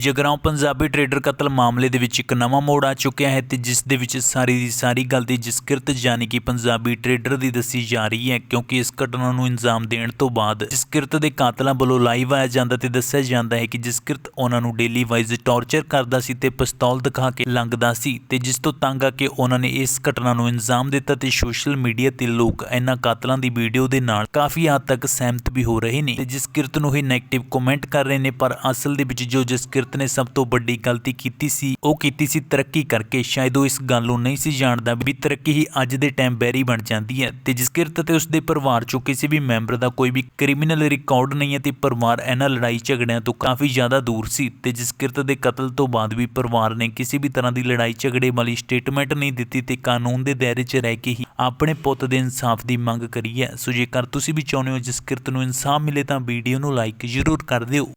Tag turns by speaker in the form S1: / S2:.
S1: Jagraon Punjabi trader ਕਤਲ ਮਾਮਲੇ ਦੇ ਵਿੱਚ ਇੱਕ ਨਵਾਂ ਮੋੜ ਆ ਚੁੱਕਿਆ ਹੈ ਤੇ ਜਿਸ ਦੇ ਵਿੱਚ ਸਾਰੀ ਦੀ ਸਾਰੀ ਗੱਲ ਦੀ ਜਸਕਿਰਤ ਯਾਨੀ ਕਿ ਪੰਜਾਬੀ ਟਰੇਡਰ ਦੀ ਦੱਸੀ ਜਾ ਰਹੀ ਹੈ, ਕਿਉਂਕਿ ਇਸ ਘਟਨਾ ਨੂੰ ਇੰਜਾਮ ਦੇਣ ਤੋਂ ਬਾਅਦ ਜਸਕਿਰਤ ਦੇ ਕਾਤਲਾਂ ਵੱਲੋਂ ਲਾਈਵ ਆਇਆ ਜਾਂਦਾ ਤੇ ਦੱਸਿਆ ਜਾਂਦਾ ਹੈ ਕਿ ਜਿਸਕਿਰਤ ਉਹਨਾਂ ਨੂੰ ਡੇਲੀ ਵਾਈਜ਼ ਟੌਰਚਰ ਕਰਦਾ ਸੀ ਤੇ ਪਿਸਤੌਲ ਦਿਖਾ ਕੇ ਲੰਘਦਾ ਸੀ ਤੇ ਜਿਸ ਤੋਂ ਤੰਗ ਆ ਕੇ ਉਹਨਾਂ ਨੇ ਇਸ ਘਟਨਾ ਨੂੰ ਇੰਜਾਮ ਦਿੱਤਾ ਤੇ ਸੋਸ਼ਲ ਮੀਡੀਆ ਤੇ ਲੋਕ ਇਹਨਾਂ ਕਾਤਲਾਂ ਦੀ ਵੀਡੀਓ ਦੇ ਨਾਲ ਕਾਫੀ ਹੱਦ ਤੱਕ ਸਹਿਮਤ ਵੀ ਹੋ ਰਹੇ ਨੇ ਤੇ ਜਸਕਿਰਤ ਨੂੰ ਹੀ ਨੈਗੇਟਿਵ ਕਮੈਂਟ ਕਰ ਰਹੇ ਨੇ, ਪਰ ਅਸਲ ਦੇ ਵਿੱਚ ਜੋ ਜਸਕਿਰਤ ਨੇ ਸਭ ਤੋਂ ਵੱਡੀ ਗਲਤੀ ਕੀਤੀ ਸੀ, ਉਹ ਕੀਤੀ ਸੀ ਤਰੱਕੀ ਕਰਕੇ। ਸ਼ਾਇਦ ਉਹ ਇਸ ਗੱਲ ਨੂੰ ਨਹੀਂ ਸੀ ਜਾਣਦਾ ਵੀ ਤਰੱਕੀ ਹੀ ਅੱਜ ਦੇ ਟਾਈਮ ਬੈਰੀ ਬਣ ਜਾਂਦੀ ਹੈ ਤੇ ਜਸਕਿਰਤ ਤੇ ਉਸਦੇ ਪਰਿਵਾਰ ਚੋਂ ਕਿਸੇ ਵੀ ਮੈਂਬਰ ਦਾ ਕੋਈ ਵੀ ਕ੍ਰਿਮੀਨਲ ਰਿਕਾਰਡ ਨਹੀਂ ਹੈ ਤੇ ਪਰਿਵਾਰ ਇਹਨਾਂ ਲੜਾਈ ਝਗੜਿਆਂ ਤੋਂ ਕਾਫੀ ਜ਼ਿਆਦਾ ਦੂਰ ਸੀ ਤੇ ਜਸਕਿਰਤ ਦੇ ਕਤਲ ਤੋਂ ਬਾਅਦ ਵੀ ਪਰਿਵਾਰ ਨੇ ਕਿਸੇ ਵੀ ਤਰ੍ਹਾਂ ਦੀ ਲੜਾਈ ਝਗੜੇ ਵਾਲੀ ਸਟੇਟਮੈਂਟ ਨਹੀਂ ਦਿੱਤੀ ਤੇ ਕਾਨੂੰਨ ਦੇ ਦਾਇਰੇ 'ਚ ਰਹਿ ਕੇ ਹੀ ਆਪਣੇ ਪੁੱਤ ਦੇ ਇਨਸਾਫ ਦੀ ਮੰਗ ਕਰੀ ਹੈ। ਸੋ ਜੇਕਰ ਤੁਸੀਂ ਵੀ ਚਾਹੁੰਦੇ ਹੋ ਜਿਸ ਕਿਰਤ ਨੂੰ ਇਨਸਾਫ ਮਿਲੇ ਤਾਂ ਵੀਡੀਓ ਨੂੰ ਲਾਈਕ ਜ਼ਰੂਰ ਕਰ ਦਿਓ।